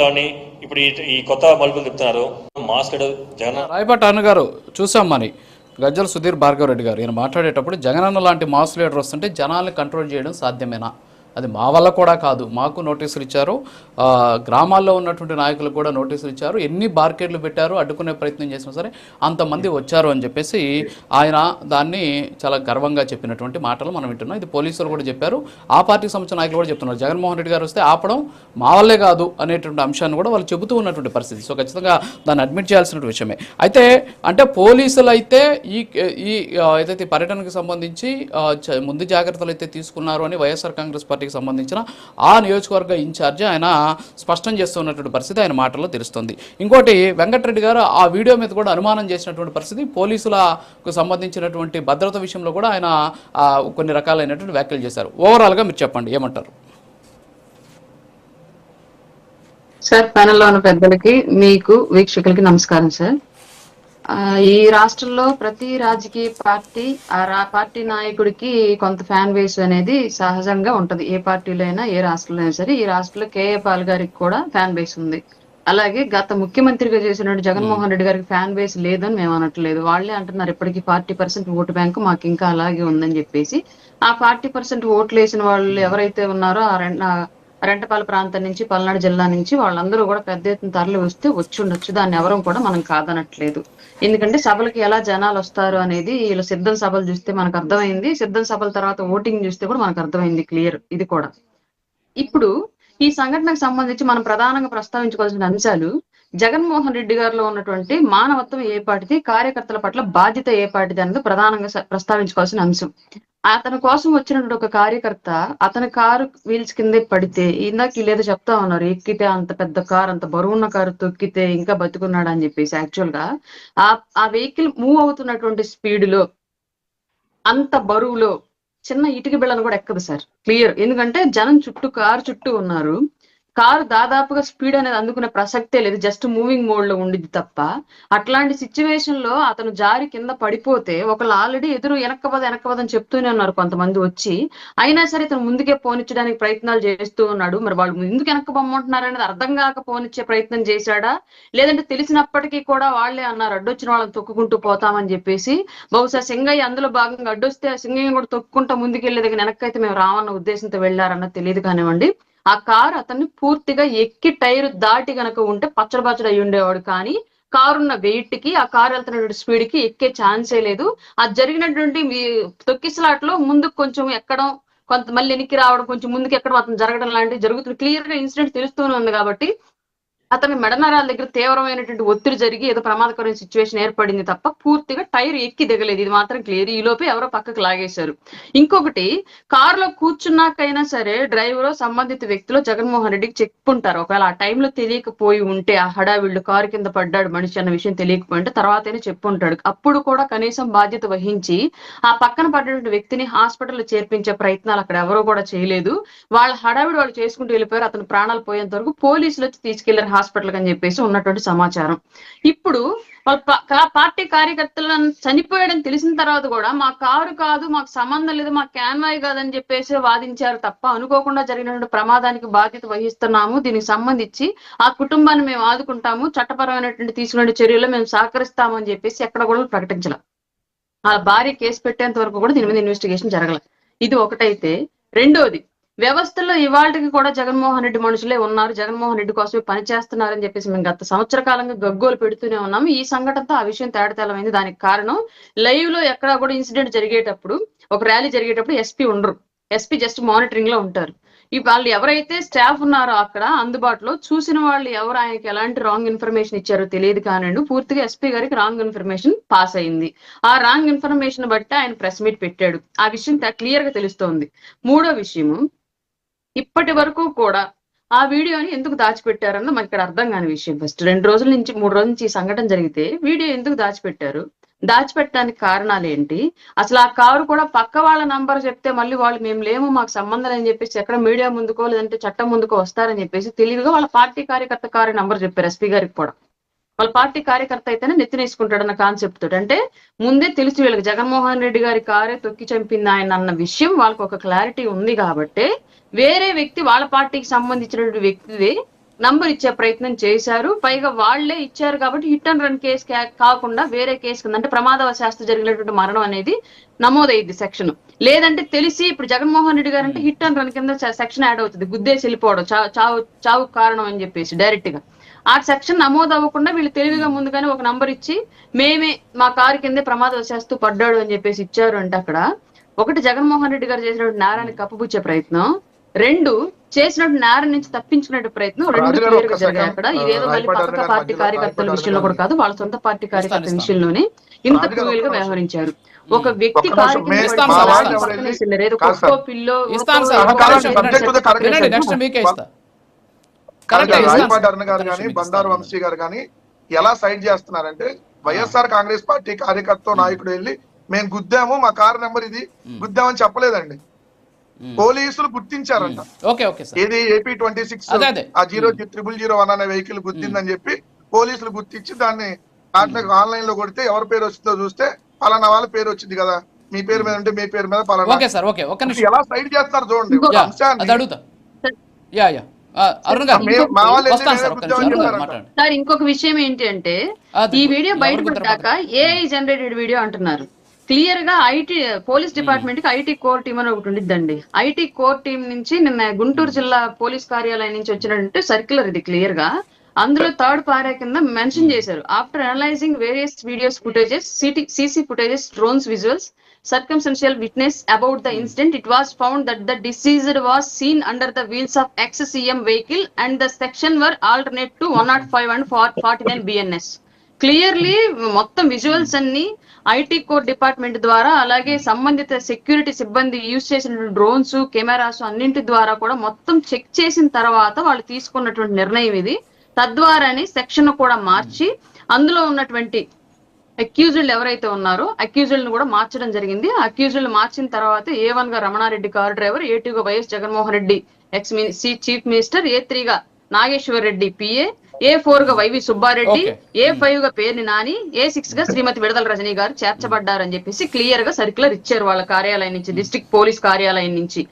దాన్ని ఇప్పుడు ఈ కొత్త మలుపులు చెప్తున్నారు మాస్క్ జగన్ రాయపాటి అన్న గారు చూసాం మరి. గజ్జల సుధీర్ భార్గవరెడ్డి గారు ఈయన మాట్లాడేటప్పుడు జగనన్న లాంటి మాస్ లీడర్ వస్తుంటే జనాల్ని కంట్రోల్ చేయడం సాధ్యమేనా? అది మా వల్ల కూడా కాదు. మాకు నోటీసులు ఇచ్చారు. గ్రామాల్లో ఉన్నటువంటి నాయకులు కూడా నోటీసులు ఇచ్చారు. ఎన్ని బార్కెట్లు పెట్టారు అడ్డుకునే ప్రయత్నం చేసినా సరే అంతమంది వచ్చారు అని చెప్పేసి ఆయన దాన్ని చాలా గర్వంగా చెప్పినటువంటి మాటలు మనం వింటున్నాం. ఇది పోలీసులు కూడా చెప్పారు. ఆ పార్టీకి సంబంధించిన నాయకులు కూడా చెప్తున్నారు. జగన్మోహన్ రెడ్డి గారు వస్తే ఆపడం మా వల్లే కాదు అనేటువంటి అంశాన్ని కూడా వాళ్ళు చెబుతూ ఉన్నటువంటి పరిస్థితి. సో ఖచ్చితంగా దాన్ని అడ్మిట్ చేయాల్సిన విషయమే. అయితే అంటే పోలీసులు అయితే ఈ ఈ ఏదైతే పర్యటనకు సంబంధించి ముందు జాగ్రత్తలు అయితే తీసుకున్నారు అని వైఎస్ఆర్ కాంగ్రెస్ పార్టీ పార్టీకి సంబంధించిన ఆ నియోజకవర్గ ఇన్ఛార్జి ఆయన స్పష్టం చేస్తున్నటువంటి పరిస్థితి ఆయన మాటల్లో తెలుస్తుంది. ఇంకోటి వెంకటరెడ్డి గారు ఆ వీడియో మీద కూడా అనుమానం చేసినటువంటి పరిస్థితి పోలీసులకు సంబంధించినటువంటి భద్రత విషయంలో కూడా ఆయన కొన్ని రకాలైనటువంటి వ్యాఖ్యలు చేశారు. ఓవరాల్గా మీరు చెప్పండి ఏమంటారు? సార్ ప్యానెల్లో ఉన్న పెద్దలకి మీకు వీక్షకులకి నమస్కారం సార్. ఈ రాష్ట్రంలో ప్రతి రాజకీయ పార్టీ ఆ రా పార్టీ నాయకుడికి కొంత ఫ్యాన్ బేస్ అనేది సహజంగా ఉంటది. ఏ పార్టీలో అయినా ఏ రాష్ట్రంలో అయినా సరే ఈ రాష్ట్రంలో కేఏ పాల్ గారికి కూడా ఫ్యాన్ బేస్ ఉంది. అలాగే గత ముఖ్యమంత్రిగా చేసినట్టు జగన్మోహన్ రెడ్డి గారికి ఫ్యాన్ బేస్ లేదని మేము అనట్లేదు. వాళ్ళే అంటున్నారు ఇప్పటికీ ఫార్టీ పర్సెంట్ ఓటు బ్యాంకు మాకు ఇంకా అలాగే ఉందని చెప్పేసి. ఆ ఫార్టీ పర్సెంట్ ఓట్లు వేసిన వాళ్ళు ఎవరైతే ఉన్నారో ఆ రెండు రెంటపాల ప్రాంతం నుంచి పల్నాడు జిల్లా నుంచి వాళ్ళందరూ కూడా పెద్ద ఎత్తున తరలి వస్తే వచ్చి ఉండొచ్చు దాన్ని ఎవరూ కూడా మనం కాదనట్లేదు. ఎందుకంటే సభలకి ఎలా జనాలు వస్తారు అనేది వీళ్ళ సిద్ధం సభలు చూస్తే మనకు అర్థమైంది. సిద్ధం సభల తర్వాత ఓటింగ్ చూస్తే కూడా మనకు అర్థమైంది క్లియర్ ఇది కూడా. ఇప్పుడు ఈ సంఘటనకు సంబంధించి మనం ప్రధానంగా ప్రస్తావించుకోవాల్సిన అంశాలు జగన్మోహన్ రెడ్డి గారిలో ఉన్నటువంటి మానవత్వం ఏ పాటిది కార్యకర్తల పట్ల బాధ్యత ఏ పాటిది అనేది ప్రధానంగా ప్రస్తావించుకోవాల్సిన అంశం. అతని కోసం వచ్చినటువంటి ఒక కార్యకర్త అతని కారు వీల్స్ కిందే పడితే ఇందాక లేదో చెప్తా ఉన్నారు ఎక్కితే అంత పెద్ద కారు అంత బరువున్న కారు తొక్కితే ఇంకా బతుకున్నాడు అని చెప్పేసి. యాక్చువల్గా ఆ ఆ వెహికల్ మూవ్ అవుతున్నటువంటి స్పీడ్లో అంత బరువులో చిన్న ఇటుక బిళ్ళను కూడా ఎక్కదు సార్. క్లియర్ ఎందుకంటే జనం చుట్టూ కారు చుట్టూ ఉన్నారు. కారు దాదాపుగా స్పీడ్ అనేది అందుకునే ప్రసక్తే లేదు. జస్ట్ మూవింగ్ మోడ్లో ఉండిద్ది తప్ప. అట్లాంటి సిచ్యువేషన్లో అతను జారి కింద పడిపోతే ఒకళ్ళు ఆల్రెడీ ఎదురు వెనక్కబద వెనక్కబదని చెప్తూనే ఉన్నారు కొంతమంది వచ్చి. అయినా సరే ఇతను ముందుకే పోనిచ్చడానికి ప్రయత్నాలు చేస్తూ ఉన్నాడు. మరి వాళ్ళు ఎందుకు వెనక్కబొమ్మంటున్నారు అనేది అర్థం కాక పోనిచ్చే ప్రయత్నం చేశాడా? లేదంటే తెలిసినప్పటికీ కూడా వాళ్ళే అన్నారు అడ్డొచ్చిన వాళ్ళని తొక్కుకుంటూ పోతామని చెప్పేసి. బహుశా సింగయ్య అందులో భాగంగా అడ్డొస్తే ఆ సింగయ్య కూడా తొక్కుంటా ముందుకెళ్ళేది వెనక్కైతే మేము రావన్న ఉద్దేశంతో వెళ్ళారన్న తెలియదు కానివ్వండి. ఆ కారు అతన్ని పూర్తిగా ఎక్కి టైర్ దాటి గనక ఉంటే పచ్చడి పచ్చడి అయి ఉండేవాడు. కానీ కారున్న వెయిట్కి ఆ కారు వెళ్తున్నటువంటి స్పీడ్కి ఎక్కే ఛాన్సే లేదు. అది జరిగినటువంటి మీ తొక్కిసలాట్ ముందుకు కొంచెం ఎక్కడం కొంత మళ్ళీ వెనక్కి రావడం కొంచెం ముందుకు ఎక్కడం అతను జరగడం లాంటివి జరుగుతుంది. క్లియర్గా ఇన్సిడెంట్ తెలుస్తూనే ఉంది కాబట్టి అతని మెడనరాల దగ్గర తీవ్రమైనటువంటి ఒత్తిడి జరిగి ఏదో ప్రమాదకరమైన సిచ్యువేషన్ ఏర్పడింది తప్ప పూర్తిగా టైర్ ఎక్కి దిగలేదు. ఇది మాత్రం క్లియర్. ఈ లోపే ఎవరో పక్కకు లాగేశారు. ఇంకొకటి కారులో కూర్చున్నాకైనా సరే డ్రైవర్ సంబంధిత వ్యక్తిలో జగన్మోహన్ రెడ్డికి చెప్పుంటారు. ఒకవేళ ఆ టైంలో తెలియకపోయి ఉంటే ఆ హడావిళ్ళు కారు కింద పడ్డాడు మనిషి అన్న విషయం తెలియకపోయింటే తర్వాత తర్వాతనే చెప్పుంటాడు. అప్పుడు కూడా కనీసం బాధ్యత వహించి ఆ పక్కన పడ్డటువంటి వ్యక్తిని హాస్పిటల్ చేర్పించే ప్రయత్నాలు అక్కడ ఎవరో కూడా చేయలేదు. వాళ్ళ హడావిడి వాళ్ళు చేసుకుంటూ వెళ్ళిపోయారు. అతను ప్రాణాలు పోయేంత వరకు పోలీసులు వచ్చి తీసుకెళ్ళారు. హాస్పిటల్ అని చెప్పేసి ఉన్నటువంటి సమాచారం. ఇప్పుడు వాళ్ళ పార్టీ కార్యకర్తలను చనిపోయాడని తెలిసిన తర్వాత కూడా మా కారు కాదు మాకు సంబంధం లేదు మా క్యాన్వాయ్ కాదని చెప్పేసి వాదించారు తప్ప అనుకోకుండా జరిగినటువంటి ప్రమాదానికి బాధ్యత వహిస్తున్నాము. దీనికి సంబంధించి ఆ కుటుంబాన్ని మేము ఆదుకుంటాము. చట్టపరమైనటువంటి తీసుకునే చర్యలు మేము సహకరిస్తామని చెప్పేసి ఎక్కడ కూడా ప్రకటించాల. ఆ భార్య కేసు పెట్టేంత వరకు కూడా దీని మీద ఇన్వెస్టిగేషన్ జరగల. ఇది ఒకటైతే. రెండోది వ్యవస్థలో ఇవాళకి కూడా జగన్మోహన్ రెడ్డి మనుషులే ఉన్నారు. జగన్మోహన్ రెడ్డి కోసమే పని చేస్తున్నారని చెప్పేసి మేము గత సంవత్సర కాలంగా గగ్గోలు పెడుతూనే ఉన్నాము. ఈ సంఘటనతో ఆ విషయం తేడతెలమైంది. దానికి కారణం లైవ్లో ఎక్కడ కూడా ఇన్సిడెంట్ జరిగేటప్పుడు ఒక ర్యాలీ జరిగేటప్పుడు ఎస్పీ ఉండరు. ఎస్పీ జస్ట్ మానిటరింగ్లో ఉంటారు. ఈ వాళ్ళు ఎవరైతే స్టాఫ్ ఉన్నారో అక్కడ అందుబాటులో చూసిన వాళ్ళు ఎవరు ఆయనకి ఎలాంటి రాంగ్ ఇన్ఫర్మేషన్ ఇచ్చారో తెలియదు కానివ్వండి పూర్తిగా ఎస్పీ గారికి రాంగ్ ఇన్ఫర్మేషన్ పాస్ అయింది. ఆ రాంగ్ ఇన్ఫర్మేషన్ బట్టి ఆయన ప్రెస్ మీట్ పెట్టాడు. ఆ విషయం క్లియర్గా తెలుస్తోంది. మూడో విషయము ఇప్పటి వరకు కూడా ఆ వీడియోని ఎందుకు దాచిపెట్టారన్నది మనకి ఇక్కడ అర్థం కాని విషయం ఫస్ట్ రెండు రోజుల నుంచి మూడు రోజుల నుంచి ఈ సంఘటన జరిగితే వీడియో ఎందుకు దాచిపెట్టారు? దాచిపెట్టడానికి కారణాలు ఏంటి? అసలు ఆ కారు కూడా పక్క వాళ్ళ నంబర్ చెప్తే మళ్ళీ వాళ్ళు మేము లేము మాకు సంబంధం అని చెప్పేసి ఎక్కడ మీడియా ముందుకో లేదంటే చట్టం ముందుకో వస్తారని చెప్పేసి తెలివిగా వాళ్ళ పార్టీ కార్యకర్త కారు నంబర్ చెప్పారు ఎస్పీ గారికి కూడా. వాళ్ళ పార్టీ కార్యకర్త అయితేనే నెత్తినేసుకుంటాడన్న కాన్సెప్ట్ తోటి. అంటే ముందే తెలుసు వీళ్ళకి జగన్మోహన్ రెడ్డి గారి కారే తొక్కి చంపింది ఆయన అన్న విషయం వాళ్ళకి ఒక క్లారిటీ ఉంది కాబట్టి వేరే వ్యక్తి వాళ్ళ పార్టీకి సంబంధించినటువంటి వ్యక్తిది నంబర్ ఇచ్చే ప్రయత్నం చేశారు. పైగా వాళ్ళే ఇచ్చారు కాబట్టి హిట్ అండ్ రన్ కేసు కాకుండా వేరే కేసు కింద అంటే ప్రమాదవశాస్తు జరిగినటువంటి మరణం అనేది నమోదైద్ది సెక్షన్ లేదంటే తెలిసి ఇప్పుడు జగన్మోహన్ రెడ్డి గారు అంటే హిట్ అండ్ రన్ కింద సెక్షన్ యాడ్ అవుతుంది. గుద్దేసి వెళ్ళిపోవడం చా- చావు చావు కారణం అని చెప్పేసి డైరెక్ట్గా. ఆ సెక్షన్ నమోదు అవ్వకుండా వీళ్ళు తెలివిగా ముందుగానే ఒక నంబర్ ఇచ్చి మేమే మా కారు కిందే ప్రమాదవశాస్తు పడ్డాడు అని చెప్పేసి ఇచ్చారు అంటే అక్కడ. ఒకటి జగన్మోహన్ రెడ్డి గారు చేసినటువంటి నేరాన్ని కప్పుపుచ్చే ప్రయత్నం. రెండు చేసినట్టు నేరం నుంచి తప్పించుకునే ప్రయత్నం రెండు క్లియర్గా జరిగాయి. అక్కడ. ఇదేదో మళ్ళీ పక్క పార్టీ కార్యకర్తల విషయంలో కూడా కాదు వాళ్ళ సొంత పార్టీ కార్యకర్తల. విషయంలోనే ఇంత క్రూయల్గా ఒక వ్యక్తి. పిల్లో అరుణ గారు కానీ బండారు. వంశీ గారు కానీ ఎలా సైడ్ చేస్తున్నారంటే వైఎస్ఆర్ కాంగ్రెస్ పార్టీ కార్యకర్త నాయకుడు వెళ్ళి మేము గుద్దాము మా కారు నెంబర్ ఇది గుద్దామని చెప్పలేదండి. పోలీసులు గుర్తించారంట. Okay okay sir. ఏది ఏపీ ట్వంటీ సిక్స్. ఆ జీరో త్రిబుల్ జీరో వన్ అనే వెహికల్ గుద్దిందని చెప్పి పోలీసులు గుర్తించి దాన్ని దాంట్లో ఆన్లైన్లో కొడితే ఎవరి పేరు వచ్చిందో చూస్తే పలానా వాళ్ళ పేరు వచ్చింది కదా. మీ పేరు మీద ఉంటే మీ పేరు మీద పలానా ఓకే సార్. ఓకే ఒక్క నిమిషం. ఎలా సైడ్ చేస్తారు చూడండి అంశాన్ని. అడుగుతా. Yeah yeah. ఆ, అరుణ్ గారు వస్తాను సార్ మాట్లాడండి. ఇంకొక విషయం ఏంటి అంటే ఈ వీడియో బయటపడ్డాక ఏఐ జనరేటెడ్ వీడియో అంటున్నారు. క్లియర్గా ఐటీ పోలీస్ డిపార్ట్మెంట్కి ఐటీ కోర్ టీమ్ అని ఒకటి ఉండిద్దండి. ఐటీ కోర్ టీం నుంచి నిన్న గుంటూరు జిల్లా పోలీస్ కార్యాలయం నుంచి వచ్చినట్టు సర్క్యులర్ ఇది క్లియర్గా అందులో థర్డ్ పారా కింద మెన్షన్ చేశారు. After analysing various videos footages city CC footages drones visuals circumstantial witness about the incident, it was found that the deceased was seen under the wheels of XCM vehicle and the section were alternate to 105 and 49 BNS. Clearly మొత్తం visuals అన్ని IT core department ద్వారా అలాగే సంబంధిత security సిబ్బంది use చేసిన drones cameras అన్నింటి ద్వారా కూడా మొత్తం చెక్ చేసిన తర్వాత వాళ్ళు తీసుకున్నటువంటి నిర్ణయం ఇది. తద్వారానే సెక్షన్ కూడా మార్చి అందులో ఉన్నటువంటి అక్యూజ్డ్ ఎవరైతే ఉన్నారో అక్యూజ్డ్ను కూడా మార్చడం జరిగింది అక్యూజ్డ్ మార్చిన తర్వాత ఏ వన్గా Ramana Reddy car driver A two గా Y S Jaganmohan Reddy ex chief minister A three గా Nageswar Reddy P A A ఫోర్గా Y V Subba Reddy. A ఫైవ్గా పేర్ని నాని ఏ సిక్స్గా శ్రీమతి విడదల రజనీ గారు చేర్చబడ్డారని చెప్పేసి క్లియర్గా సర్క్యులర్ ఇచ్చారు వాళ్ళ కార్యాలయం నుంచి డిస్ట్రిక్ట్ పోలీస్ కార్యాలయం నుంచి